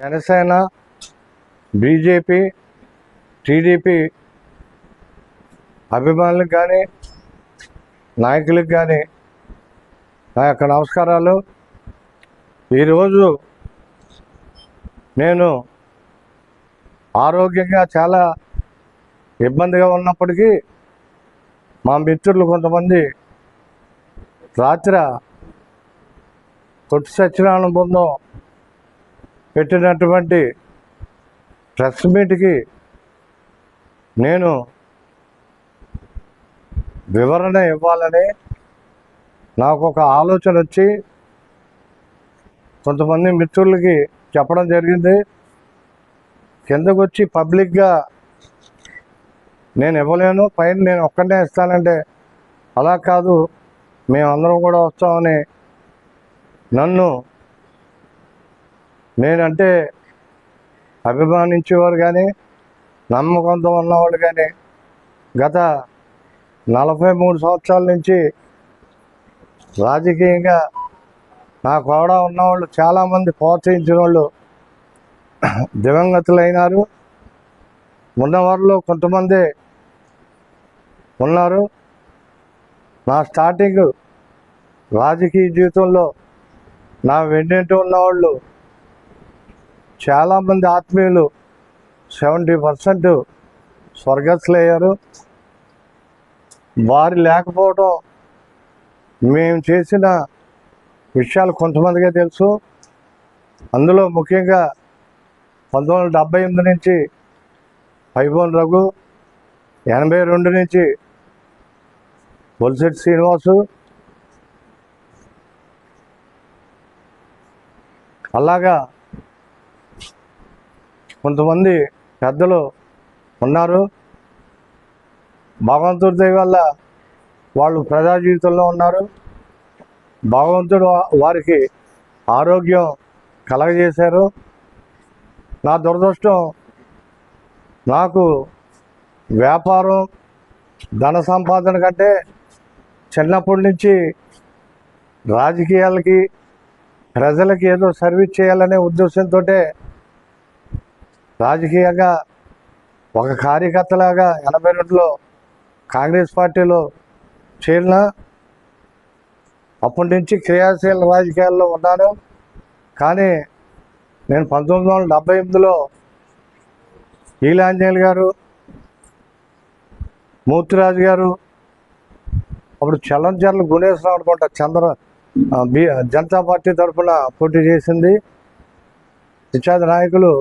Janasena BJP TDP అభిమానులకు కానీ నాయకులకు కానీ నా యొక్క నమస్కారాలు. ఈరోజు నేను ఆరోగ్యంగా చాలా ఇబ్బందిగా ఉన్నప్పటికీ మా మిత్రులు కొంతమంది రాత్రి కొట్టు సత్యనారాయణ బృందం పెట్టినటువంటి ప్రెస్ మీట్కి నేను వివరణ ఇవ్వాలని నాకు ఒక ఆలోచన వచ్చి కొంతమంది మిత్రులకి చెప్పడం జరిగింది. కిందకు వచ్చి పబ్లిక్గా నేను ఇవ్వలేను పైన నేను ఒక్కనే ఇస్తానంటే అలా కాదు మేమందరం కూడా వస్తామని నన్ను నేనంటే అభిమానించేవారు కానీ నమ్మకంతో ఉన్నవాళ్ళు కానీ గత నలభై మూడు సంవత్సరాల నుంచి రాజకీయంగా నా కూడా ఉన్నవాళ్ళు చాలామంది ప్రోత్సహించిన వాళ్ళు దివంగతులైనారు ఉన్నవారిలో కొంతమంది ఉన్నారు. నా స్టార్టింగ్ రాజకీయ జీవితంలో నా వెన్నింటి ఉన్నవాళ్ళు చాలామంది ఆత్మీయులు సెవెంటీ పర్సెంట్ స్వర్గస్థులయ్యారు. వారు లేకపోవడం మేము చేసిన విషయాలు కొంతమందికే తెలుసు. అందులో ముఖ్యంగా పంతొమ్మిది వందల డెబ్బై ఎనిమిది నుంచి పైబోన్ రఘు ఎనభై రెండు నుంచి బొలిశెట్టి శ్రీనివాసు అలాగా కొంతమంది పెద్దలు ఉన్నారు. భగవంతుడి దయ వల్ల వాళ్ళు ప్రజా జీవితంలో ఉన్నారు. భగవంతుడు వారికి ఆరోగ్యం కలగజేశారు. నా దురదృష్టం నాకు వ్యాపారం ధన సంపాదన కంటే చిన్నప్పటి నుంచి రాజకీయాలకి ప్రజలకి ఏదో సర్వీస్ చేయాలనే ఉద్దేశంతో రాజకీయంగా ఒక కార్యకర్తలాగా ఎనభై రెండులో కాంగ్రెస్ పార్టీలో చేరిన అప్పటి నుంచి క్రియాశీల రాజకీయాల్లో ఉన్నాను. కానీ నేను పంతొమ్మిది వందల డెబ్బై ఎనిమిదిలో ఈలాంజనేయులు గారు మూర్తిరాజు గారు అప్పుడు చలంచర్ల గుణేశ్వరం అనుకుంటా చంద్ర బి జనతా పార్టీ తరఫున పోటీ చేసింది. ఇత్యాది నాయకులు